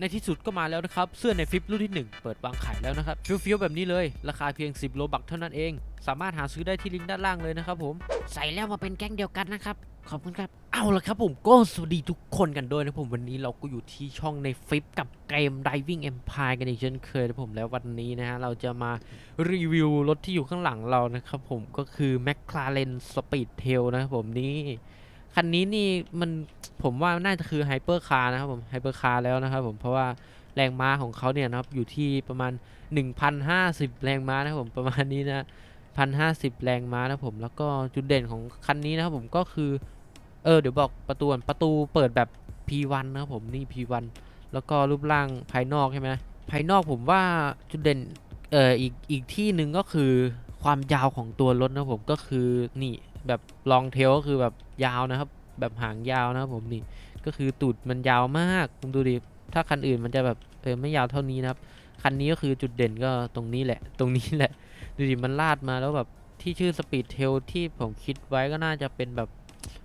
ในที่สุดก็มาแล้วนะครับ เสื้อในฟิปรุ่นที่ 1 เปิดวางขายแล้วนะครับฟิวๆแบบนี้เลย ราคาเพียง 10 โลบักเท่านั้นเอง สามารถหาซื้อได้ที่ลิงก์ด้านล่างเลยนะครับผมใส่แล้วมาเป็นแก๊งเดียวกันนะครับ ขอบคุณครับ เอาละครับผมก็สวัสดีทุกคนกันด้วยนะผมวันนี้เราก็อยู่ที่ช่องในฟิปกับเกม Diving Empire กันอีกเช่นเคยนะผมแล้ววันนี้นะฮะเราจะมารีวิวรถที่อยู่ข้างหลังเรานะครับผมก็คือ McLaren Speedtail นะครับผมนี่ คันนี้นี่มันผมว่าน่าจะคือไฮเปอร์คาร์นะครับผมไฮเปอร์คาร์แล้วนะครับผมเพราะว่าแรงม้าของเขาเนี่ยนะครับอยู่ที่ประมาณ 1,050 แรงม้านะครับผมประมาณนี้นะพันห้าสิบแรงม้านะครับผมแล้วก็จุดเด่นของคันนี้นะครับผมก็คือ เออเดี๋ยวบอกประตูประตูเปิดแบบ P1 นะครับผมนี่ P1 แล้วก็รูปร่างภายนอกใช่ไหมภายนอกผมว่าจุดเด่นเอออีกอีกที่หนึ่งก็คือความยาวของตัวรถนะครับผมก็คือนี่แบบลองเทลก็คือแบบ ยาวนะครับ แบบหางยาวนะครับผมนี่ก็คือตูดมันยาวมากคุณดูดิถ้าคันอื่นมันจะแบบเออไม่ยาวเท่านี้นะครับ คันนี้ก็คือจุดเด่นก็ตรงนี้แหละ ตรงนี้แหละ ดูดิมันลาดมาแล้วแบบที่ชื่อสปีดเทลที่ผมคิดไว้ก็น่าจะเป็นแบบ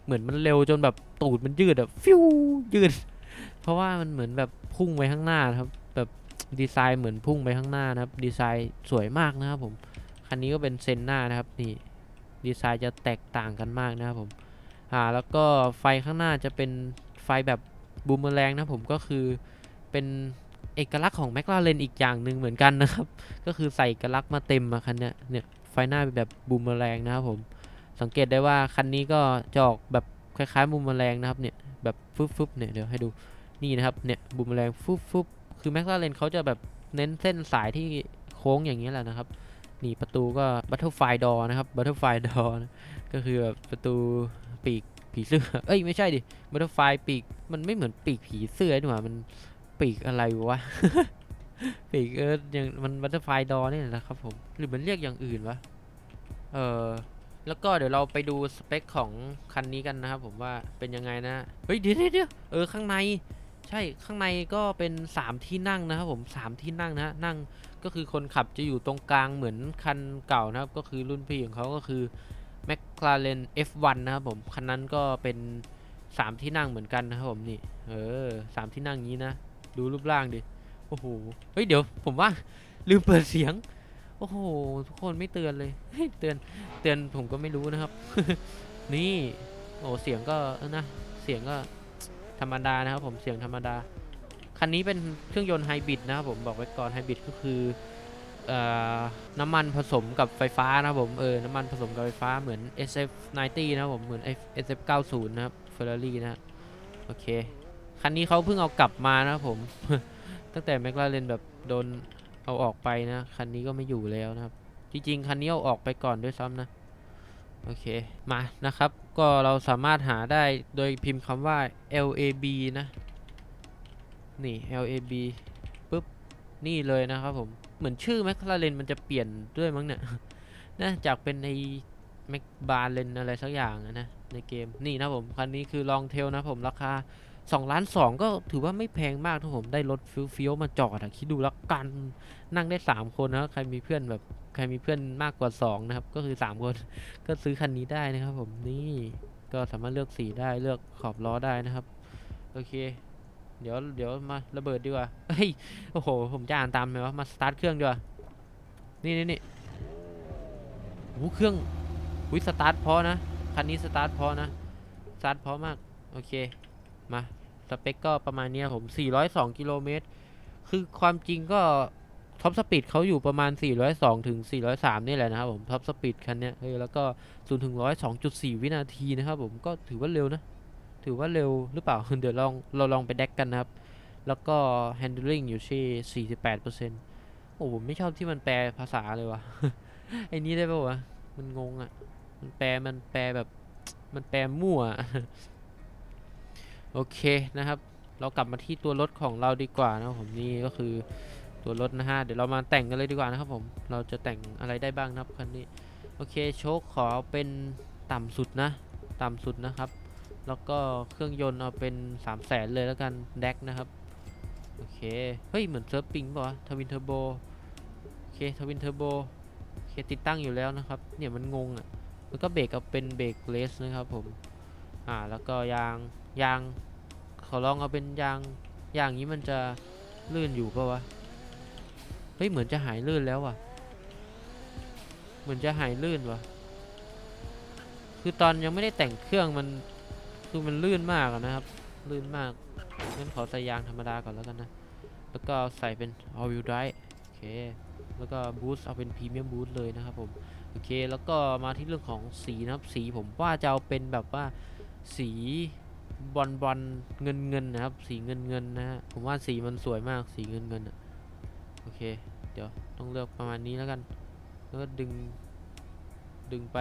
เหมือนมันเร็วจนแบบตูดมันยืดอะฟิวยืด เพราะว่ามันเหมือนแบบพุ่งไปข้างหน้านครับ แบบดีไซน์เหมือนพุ่งไปข้างหน้านะครับ ดีไซน์สวยมากนะครับผม คันนี้ก็เป็นเซนหน้านะครับนี่ดีไซน์จะแตกต่างกันมากนะครับผม อ่าแล้วก็ไฟข้างหน้าจะเป็นไฟแบบบูมเมอแรงนะผมก็คือเป็นเอกลักษณ์ของแมคลาเรนอีกอย่างหนึ่งเหมือนกันนะครับ ก็คือใส่เอกลักษณ์มาเต็มอะคันเนี้ยเนี่ยไฟหน้าเป็นแบบบูมเมอแรงนะครับผมสังเกตได้ว่าคันนี้ก็จะออกแบบคล้ายๆบูมเมอแรงนะครับเนี่ยแบบฟึบฟึบเนี่ยเดี๋ยวให้ดูนี่นะครับเนี่ยบูมเมอแรงฟึบฟึบคือแมคลาเรนเขาจะแบบเน้นเส้นสายที่โค้งอย่างนี้แหละนะครับนี่ประตูก็บัตเทิลไฟดอนะครับบัตเทิลไฟดอก็คือแบบประตู ปีกผีเสื้อ เอ้ยไม่ใช่ดิบัตเทิลไฟปีก มันไม่เหมือนปีกผีเสื้อนี่หว่ามันปีกอะไรวะ ปีกเอออย่างมันบัตเทิลไฟดอนี่แหละนะครับผม หรือมันเรียกอย่างอื่นวะ เออแล้วก็เดี๋ยวเราไปดูสเปคของคันนี้กันนะครับผมว่าเป็นยังไงนะ เฮ้ยเดี๋ยวเดี๋ยวเดี๋ยวเออข้างใน ใช่ข้างในก็เป็น 3 ที่นั่งนะครับผม3ที่นั่งนะนั่งก็คือคนขับจะอยู่ตรงกลางเหมือนคันเก่านะครับ ก็คือรุ่นพี่ของเขาก็คือ McLaren F1 นะครับผม คันนั้นก็เป็น 3 ที่นั่งเหมือนกันนะครับผมนี่ เออสามที่นั่งนี้นะ ดูรูปร่างดิ โอ้โห เฮ้ยเดี๋ยวผมว่าลืมเปิดเสียง โอ้โห ทุกคนไม่เตือนเลย เตือน เตือนผมก็ไม่รู้นะครับ นี่ โอ้เสียงก็เออนะ เสียงก็ธรรมดานะครับผม เสียงธรรมดา คันนี้เป็นเครื่องยนต์ไฮบริดนะครับผม บอกไว้ก่อนไฮบริดก็คือ น้ำมันผสมกับไฟฟ้านะครับผมเออน้ำมันผสมกับไฟฟ้าเหมือน SF90 นะครับผมเหมือน SF90 นะครับ Ferrari นะโอเค คันนี้เขาเพิ่งเอากลับมานะครับผม ตั้งแต่แมคลาเรนแบบโดนเอาออกไปนะคันนี้ก็ไม่อยู่แล้วนะครับ จริงๆ คันนี้เอาออกไปก่อนด้วยซ้ำนะโอเค มานะครับ ก็เราสามารถหาได้โดยพิมพ์คำว่า LAB นะ นี่ LAB ปุ๊บ นี่เลยนะครับผม มือนชื่อแมคลาเรนมันจะเปลี่ยนด้วยมั้งเนี่ยนะจากเป็นในแมคบาเลนอะไรสักอย่างนะ ในเกมนี่นะผมคันนี้คือลองเทลนะผมราคา2ล้าน2ก็ถือว่าไม่แพงมากถ้าผมได้รถฟิวๆมาจอดอะคิดดูแล้วกันนั่งได้ 3 คนนะใครมีเพื่อนแบบใครมีเพื่อนมากกว่า 2 นะครับ ก็คือ 3 คน ก็ซื้อคันนี้ได้นะครับผมนี่ก็สามารถเลือกสีได้เลือกขอบล้อได้นะครับ โอเค เดี๋ยวเดี๋ยวมาระเบิดดีกว่าเฮ้ยโอ้โหผมจะอ่านตามไหมวะมาสตาร์ทเครื่องดีกว่านี่นี่นี่โอ้เครื่องวิสตาร์ทพอนะคันนี้สตาร์ทพอนะสตาร์ทพอมากโอเคมาสเปคก็ประมาณนี้ผม 402 กิโลเมตร คือความจริงก็ท็อปสปีดเขาอยู่ประมาณ 402 ถึง 403 นี่แหละนะครับผมท็อปสปีดคันนี้เออแล้วก็0ถึง102.4 วินาทีนะครับผมก็ถือว่าเร็วนะ ถือว่าเร็วหรือเปล่า เดี๋ยวลองเราลองไปแดกกันนะครับ แล้วก็ handling อยู่ที่48%โอ้ผมไม่ชอบที่มันแปลภาษาเลยวะไอ้นี้ได้ป่าวะ มันงงอะ่ะ มันแปลมันแปลแบบมันแปลมั่วอะโอเคนะครับ เรากลับมาที่ตัวรถของเราดีกว่านะครับผมนี่ก็คือตัวรถนะฮะ เดี๋ยวเรามาแต่งกันเลยดีกว่านะครับผม เราจะแต่งอะไรได้บ้างนะครับคันนี้ โอเค โชคขอเป็นต่ำสุดนะ ต่ำสุดนะครับ แล้วก็เครื่องยนต์เอาเป็น3 0 0แสนเลยแล้วกันแดกนะครับ โอเค เฮ้ย เหมือนเซิร์ฟปิงป่ะทวินเทอร์โบโอเคทวินเทอร์โบโอเคติดตั้งอยู่แล้วนะครับ เนี่ยมันงงอะ่ะแล้วก็เบรกเอาเป็นเบรกเลสนะครับผม อ่าแล้วก็ยางยางขอลองเอาเป็นยางยางนี้มันจะลื่นอยู่ป่ะวะ เฮ้ยเหมือนจะหายลื่นแล้วว่ะ เหมือนจะหายลื่นว่ะ คือตอนยังไม่ได้แต่งเครื่องมัน คือมันลื่นมากนะครับ ลื่นมากงั้นขอใส่ยางธรรมดาก่อนแล้วกันนะ แล้วก็ใส่เป็น all wheel drive โอเค แล้วก็บูสต์เอาเป็นพรีเมียมบูสต์เลยนะครับผม โอเค แล้วก็มาที่เรื่องของสีนะครับ สีผมว่าจะเอาเป็นแบบว่าสีบอลบอลเงินเงินนะครับ สีเงินเงินนะฮะ ผมว่าสีมันสวยมาก สีเงินเงินอะโอเค เดี๋ยวต้องเลือกประมาณนี้แล้วกัน แล้วก็ดึง ดึงไป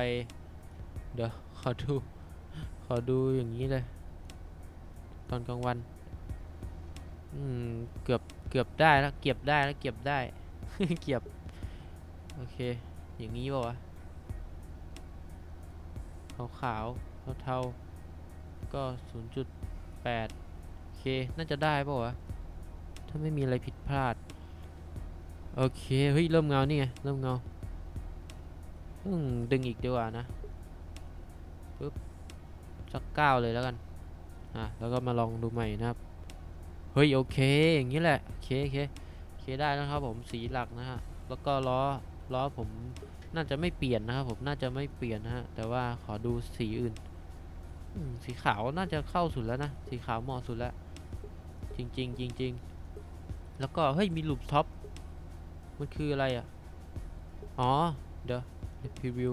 เดี๋ยวขอดู ขอดูอย่างนี้เลย ตอนกลางวันอืมเกือบเกือบได้แล้วเก็บได้แล้วเก็บได้เก็บโอเค อย่างนี้ป่าวะขาวขาวเทาเทาๆก็ 0.8โอเค น่าจะได้ป่าวะถ้าไม่มีอะไรผิดพลาด โอเค เฮ้ย เริ่มเงานี่ไง เริ่มเงาอืมดึงอีกดีกว่านะ สักเก้าเลยแล้วกันอะแล้วก็มาลองดูใหม่นะครับเฮ้ยโอเคอย่างนี้แหละโอเคโอเคโอเคได้แล้วครับผมสีหลักนะฮะแล้วก็ล้อล้อผมน่าจะไม่เปลี่ยนนะครับผมน่าจะไม่เปลี่ยนนะฮะแต่ว่าขอดูสีอื่นสีขาวน่าจะเข้าสุดแล้วนะสีขาวเหมาะสุดแล้ว จริงๆจริงแล้วก็เฮ้ยมีลูปท็อปมันคืออะไรอะอ๋อเดี๋ยวพรีวิว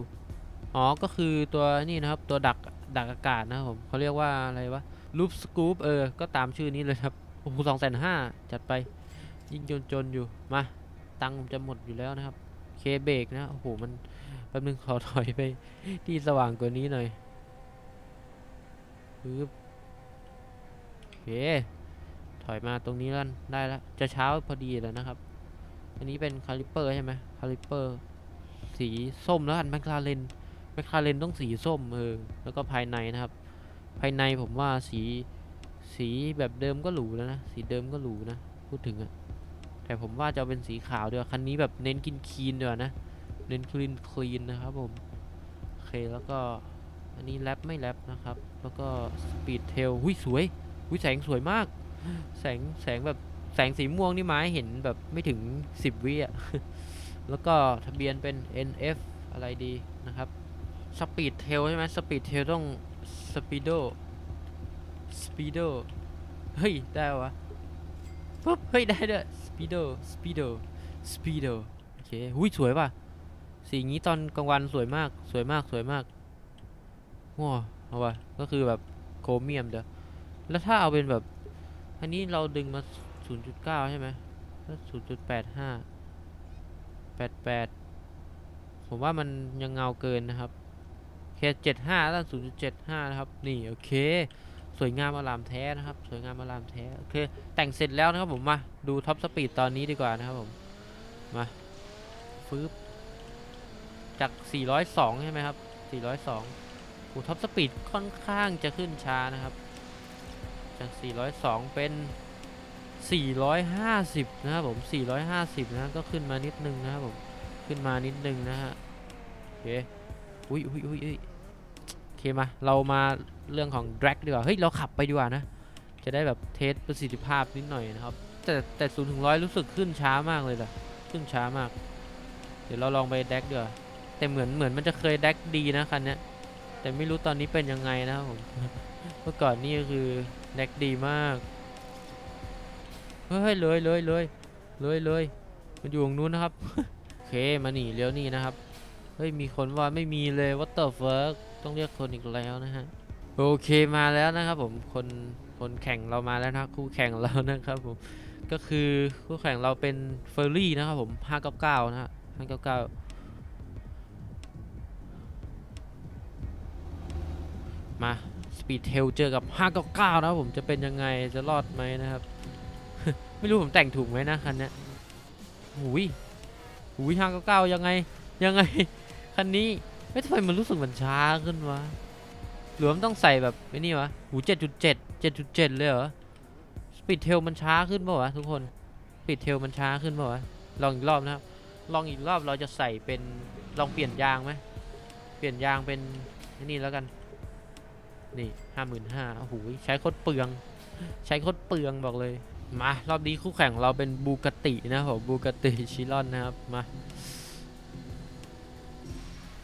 อ๋อก็คือตัวนี่นะครับตัวดัก ดักอากาศนะครับผมเขาเรียกว่าอะไรวะลูปสกูปเออ ก็ตามชื่อนี้เลยครับโอ้โหสองแสนห้าจัดไป ยิ่งจนๆอยู่ มา ตังค์ผมจะหมดอยู่แล้วนะครับ เคเบรกนะ โอ้โห มันแป๊บนึงขอถอยไปที่สว่างกว่านี้หน่อยปึ๊บโอเค ถอยมาตรงนี้แล้วได้แล้ว จะเช้าพอดีแล้วนะครับ อันนี้เป็นคาลิปเปอร์ใช่ไหมคาลิปเปอร์ สีส้มแล้วกันแมคลาเรน แมคลาเรนต้องสีส้มเออแล้วก็ภายในนะครับ ภายในผมว่าสีสีแบบเดิมก็หรูแล้วนะ สีเดิมก็หรูนะ พูดถึงอะแต่ผมว่าจะเป็นสีขาวดีกว่าคันนี้แบบเน้นกินคลีนดีกว่านะ เน้นคลีนคลีนนะครับผม โอเคแล้วก็อันนี้แรปไม่แรปนะครับ แล้วก็สปีดเทลหุยสวยหุยแสงสวยมาก แสงแสงแบบแสงสีม่วงนี่มาให้เห็นแบบไม่ถึง 10 วิอะ แล้วก็ทะเบียนเป็น NF อะไรดีนะครับ สปีดเทลใช่ไหมสปีดเทลต้องสปีโดสปีโดเฮ้ย ได้วะปุ๊บ เฮ้ย ได้ด้วยสปีโดสปีโดสปีโดโอเคหุ้ย สวยป่ะ สีงนี้ตอนกลางวันสวยมาก สวยมาก สวยมากว้าเอาวะก็คือแบบโครเมียมเด้อแล้วถ้าเอาเป็นแบบ อันนี้เราดึงมา 0.9 ใช่ไหมแล้ว0.85 88ผมว่ามันยังเงาเกินนะครับ เค75แล้ว0.75นะครับ นี่โอเค สวยงามอลามแท้นะครับ สวยงามอลามแท้โอเคแต่งเสร็จแล้วนะครับผมมาดูท็อปสปีดตอนนี้ดีกว่านะครับผมมาฟืบจาก 402 ใช่ไหมครับ 402โอ้ท็อปสปีดค่อนข้างจะขึ้นช้านะครับ จาก 402 เป็น 450 นะครับผม 450 นะก็ขึ้นมานิดนึงนะครับผม ขึ้นมานิดนึงนะฮะ โอเค อุ้ยอุ้ยอุ้ยอุ้ย เคมาเรามาเรื่องของ drag ดีกว่าเฮ้ยเราขับไปดีกว่านะ จะได้แบบเทสประสิทธิภาพนิดหน่อยนะครับ แต่แต่ศูนย์ถึงร้อยรู้สึกขึ้นช้ามากเลยล่ะขึ้นช้ามาก เดี๋ยวเราลองไปแดกดีกว่าแต่เหมือนเหมือนมันจะเคยแดกดีนะคันนี้แต่ไม่รู้ตอนนี้เป็นยังไงนะครับผมเมื่อก่อนนี่ก็คือแดกดีมากเฮ้ยเลยเลยเลยเลยเลยมันอยู่ตรงนู้นนะครับโอเคมาหนีเลี้ยวนี่นะครับเฮ้ยมีคนว่าไม่มีเลย what the fuck ต้อ ต้องเรียกคนอีกแล้วนะฮะโอเคมาแล้วนะครับผมคนคนแข่งเรามาแล้วนะคู่แข่งเรานะครับผมก็คือคู่แข่งเราเป็นเฟอร์รี่นะครับผม599นะฮะ599 มาสปีดเทลเจอกับ 599 นะครับผมจะเป็นยังไงจะรอดไหมนะครับ ไม่รู้ผมแต่งถูกไหมนะคันนี้ยหุยหุย599 ยังไงยังไงคันนี้ ไม่ทำไมมันรู้สึกมันช้าขึ้นวะหรือว่ามันต้องใส่แบบไอ้นี่วะหูเจ็ดจุดเจ็ดเจ็ดจุดเจ็ดเลยเหรอสปีดเทลมันช้าขึ้นป่าวะทุกคนสปีดเทลมันช้าขึ้นป่าวะลองอีกรอบนะครับลองอีกรอบเราจะใส่เป็นลองเปลี่ยนยางไหมเปลี่ยนยางเป็นไอ้นี่แล้วกันนี่ห้าหมื่นห้าโอ้โหใช้โคตรเปลือง ใช้โคตรเปลืองบอกเลยมารอบนี้คู่แข่งของเราเป็นบูกตินะครับผมบูกติชิลอนนะครับมา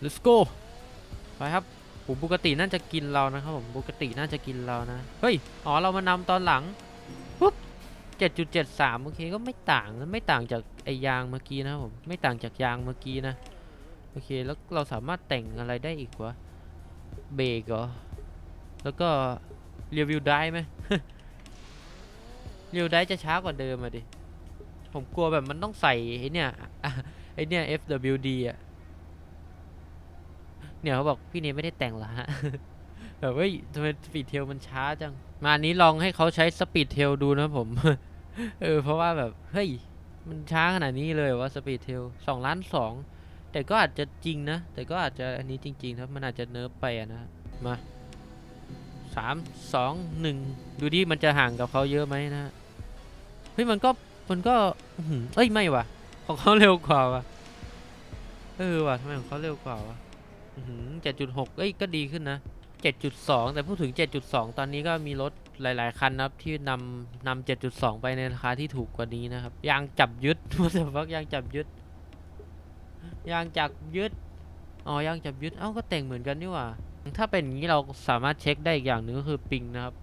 let's go ไปครับผมบูกติน่าจะกินเรานะครับผมบูกติน่าจะกินเรานะ เฮ้ย อ๋อ เรามานำตอนหลังปุ๊บ7.73 โอเค ก็ไม่ต่างไม่ต่างจากไอยางเมื่อกี้นะครับผม ไม่ต่างจากยางเมื่อกี้นะ โอเค แล้วเราสามารถแต่งอะไรได้อีกวะ เบรกเหรอ แล้วก็รีวิวได้ไหมรีวิวได้จะช้ากว่าเดิมอะดิ ผมกลัวแบบมันต้องใส่ไอเนี่ยไอเนี่ย FWD อะ เนี่ยเขาบอกพี่เนยไม่ได้แต่งเหรอฮะแบบเฮ้ยทำไมสปีดเทลมันช้าจัง มาอันนี้ลองให้เขาใช้สปีดเทลดูนะผม เออเพราะว่าแบบเฮ้ยมันช้าขนาดนี้เลยว่าสปีดเทลสองล้านสองแต่ก็อาจจะจริงนะ แต่ก็อาจจะอันนี้จริงๆครับมันอาจจะเนิร์ฟไปนะมาสามสองหนึ่งดูดิมันจะห่างกับเขาเยอะไหมนะเฮ้ยมันก็มันก็เอ้ยไม่ว่ะของเขาเร็วกว่าวะเออว่ะทำไมของเขาเร็วกว่าวะ เจ็ดจุดหกเอ้ยก็ดีขึ้นนะเจ็ดจุดสองแต่พูดถึงเจ็ดจุดสองตอนนี้ก็มีรถหลาย ๆ คันนะครับที่นำนำเจ็ดจุดสองไปในราคาที่ถูกกว่านี้นะครับยางจับยึดว่าแต่ฟักยางจับยึดยางจับยึดอ๋อยางจับยึดเอ้าก็แต่งเหมือนกันนี่หว่าถ้าเป็นอย่างนี้เราสามารถเช็คได้อีกอย่างหนึ่งก็คือปิงนะครับ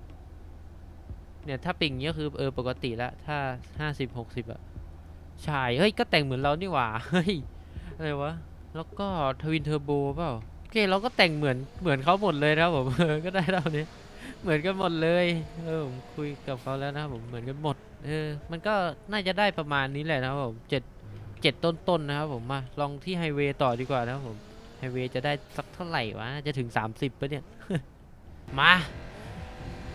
เนี่ยถ้าปิงนี้ก็คือเออปกติแล้วถ้าห้าสิบหกสิบอะใช่เฮ้ยก็แต่งเหมือนเรานี่หว่าเฮ้ยอะไรวะ แล้วก็ทวินเทอร์โบเปล่าโอเคเราก็แต่งเหมือนเหมือนเขาหมดเลยนะครับผมเออก็ได้เท่านี้เหมือนกันหมดเลยเออผมคุยกับเขาแล้วนะครับผมเหมือนกันหมดเออมันก็น่าจะได้ประมาณนี้แหละนะครับผมเจ็ดเจ็ดต้นๆนะครับผมมาลองที่ไฮเวย์ต่อดีกว่านะครับผมไฮเวย์จะได้สักเท่าไหร่วะจะถึง 30ปะเนี่ยมา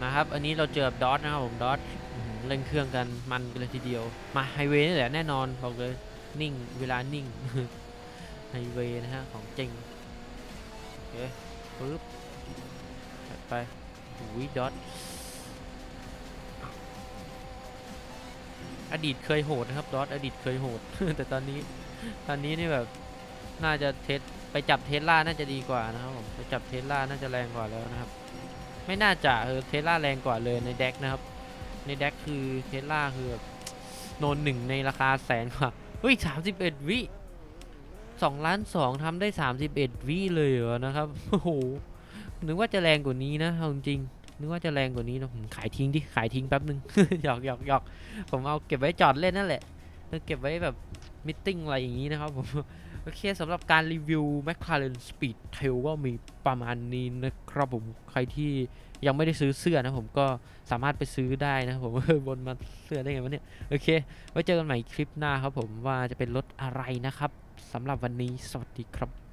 มาครับ อันนี้เราเจอดอทนะครับผมดอทเร่งเครื่องกันมันกันเลยทีเดียว มาไฮเวย์นี่แหละแน่นอนบอกเลยนิ่งเวลานิ่ง ไฮเวย์นะฮะ ของจริงโอเคปึ๊บไปวิดอทอดีตเคยโหดนะครับดอทอดีตเคยโหด แต่ตอนนี้ตอนนี้นี่แบบน่าจะเทสไปจับเทสลาน่าจะดีกว่านะครับผมไปจับเทสลาน่าจะแรงกว่าแล้วนะครับ ไม่น่าจะเออเทสลาแรงกว่าเลยในแดกนะครับ ในแดกคือเทสลาคือแบบโนนหนึ่งในราคาแสนกว่าเฮ้ยสามสิบเอ็ดวิ สองล้านสองทำได้สามสิบเอ็ดวิเลยเหรอนะครับ โอ้โห นึกว่าจะแรงกว่านี้นะเอาจริงๆนึกว่าจะแรงกว่านี้นะผมขายทิ้งดิ ขายทิ้งแป๊บนึง หยอกหยอกหยอกผมเอาเก็บไว้จอดเล่นนั่นแหละเออเก็บไว้แบบมิทติ้งอะไรอย่างนี้นะครับผม โอเคสำหรับการรีวิว McLaren Speed Tail ก็มีประมาณนี้นะครับผม ใครที่ ยังไม่ได้ซื้อเสื้อนะผมก็สามารถไปซื้อได้นะผมบนมาเสื้อได้ไงวะเนี่ยโอเค ไว้เจอกันใหม่คลิปหน้าครับผมว่าจะเป็นรถอะไรนะครับสำหรับวันนี้สวัสดีครับ